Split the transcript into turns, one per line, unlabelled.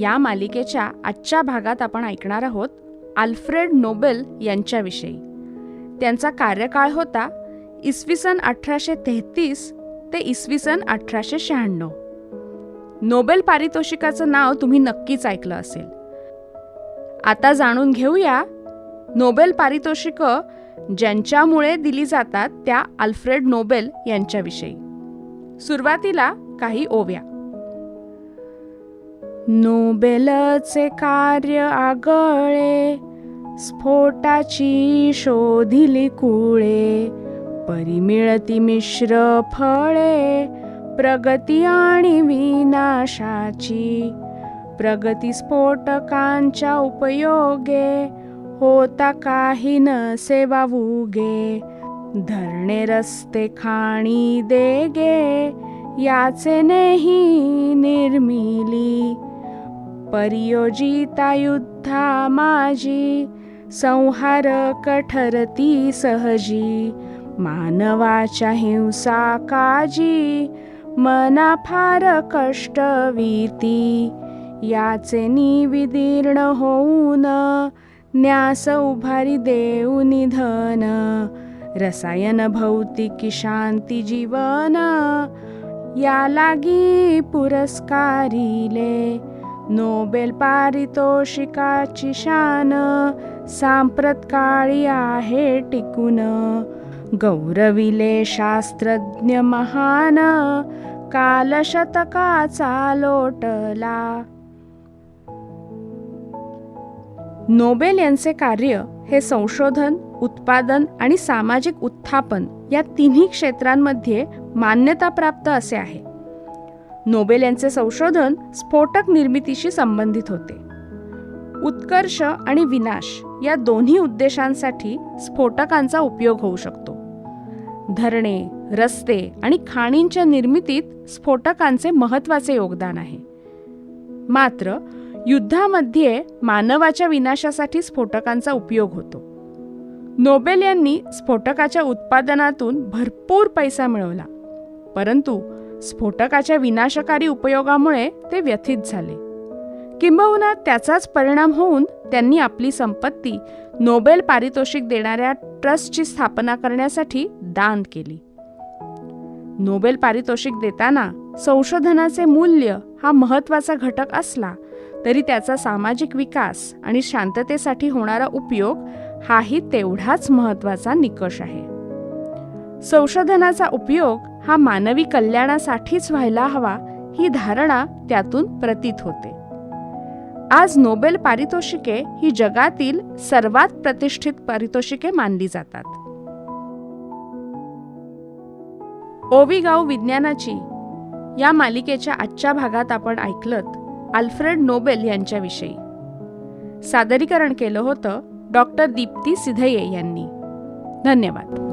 या मालिकेच्या आजच्या भागात आपण ऐकणार आहोत आल्फ्रेड नोबेल यांच्याविषयी. त्यांचा कार्यकाळ होता इसवी सन अठराशे तेहतीस ते इसवी सन अठराशे शहाण्णव. नोबेल पारितोषिकाचं नाव तुम्ही नक्कीच ऐकलं असेल. आता जाणून घेऊया नोबेल पारितोषिकं ज्यांच्यामुळे दिली जातात त्या अल्फ्रेड नोबेल यांच्याविषयी. सुरुवातीला काही ओव्या. नोबेलचे कार्य आगळे स्फोटाची शोधिली कुळे परिमिळती मिश्र फळे प्रगती आणि विनाशाची. प्रगती स्फोटकांच्या उपयोगे होता काही न सेवा उगे. धरणे रस्ते खाणी देगे याचे नेही निर्मिली. परियोजिता युद्धा माझी संहार कठरती सहजी मानवाच्या हिंसा काजी मना फार कष्ट वीती याचे निविदीर्ण होऊन न्यास उभारी देऊ निधन रसायन भौतिकी शांती जीवन या लागी पुरस्कारिले नोबेल पारितोषिकाची शान सांप्रत काळी आहे टिकून. गौरविले शास्त्रज्ञ महान कालशतकाचा लोटला. नोबेल यांचे कार्य हे संशोधन उत्पादन आणि सामाजिक उत्थापन या तिन्ही क्षेत्रांमध्ये मान्यताप्राप्त असे आहे. नोबेल यांचे संशोधन स्फोटक निर्मितीशी संबंधित होते. उत्कर्ष आणि विनाश या दोन्ही उद्देशांसाठी स्फोटकांचा उपयोग होऊ शकतो. धरणे रस्ते आणि खाणींच्या निर्मितीत स्फोटकांचे महत्त्वाचे योगदान आहे. मात्र युद्धामध्ये मानवाच्या विनाशासाठी स्फोटकांचा उपयोग होतो. नोबेल यांनी स्फोटकाच्या उत्पादनातून भरपूर पैसा मिळवला. परंतु स्फोटकाच्या विनाशकारी उपयोगामुळे ते व्यथित झाले. किंबहुना त्याचाच परिणाम होऊन त्यांनी आपली संपत्ती नोबेल पारितोषिक देणाऱ्या ट्रस्टची स्थापना करण्यासाठी दान केली. नोबेल पारितोषिक देताना संशोधनाचे मूल्य हा महत्त्वाचा घटक असला तरी त्याचा सामाजिक विकास आणि शांततेसाठी होणारा उपयोग हाही तेवढाच महत्त्वाचा निकष आहे. संशोधनाचा उपयोग हा मानवी कल्याणासाठीच व्हायला हवा ही धारणा त्यातून प्रतीत होते. आज नोबेल पारितोषिके ही जगातील सर्वात प्रतिष्ठित पारितोषिके मानली जातात. ओविगाव विज्ञानाची या मालिकेच्या आजच्या भागात आपण ऐकलत अल्फ्रेड नोबेल यांच्याविषयी. सादरीकरण केलं होतं डॉक्टर दीप्ती सिधये यांनी. धन्यवाद.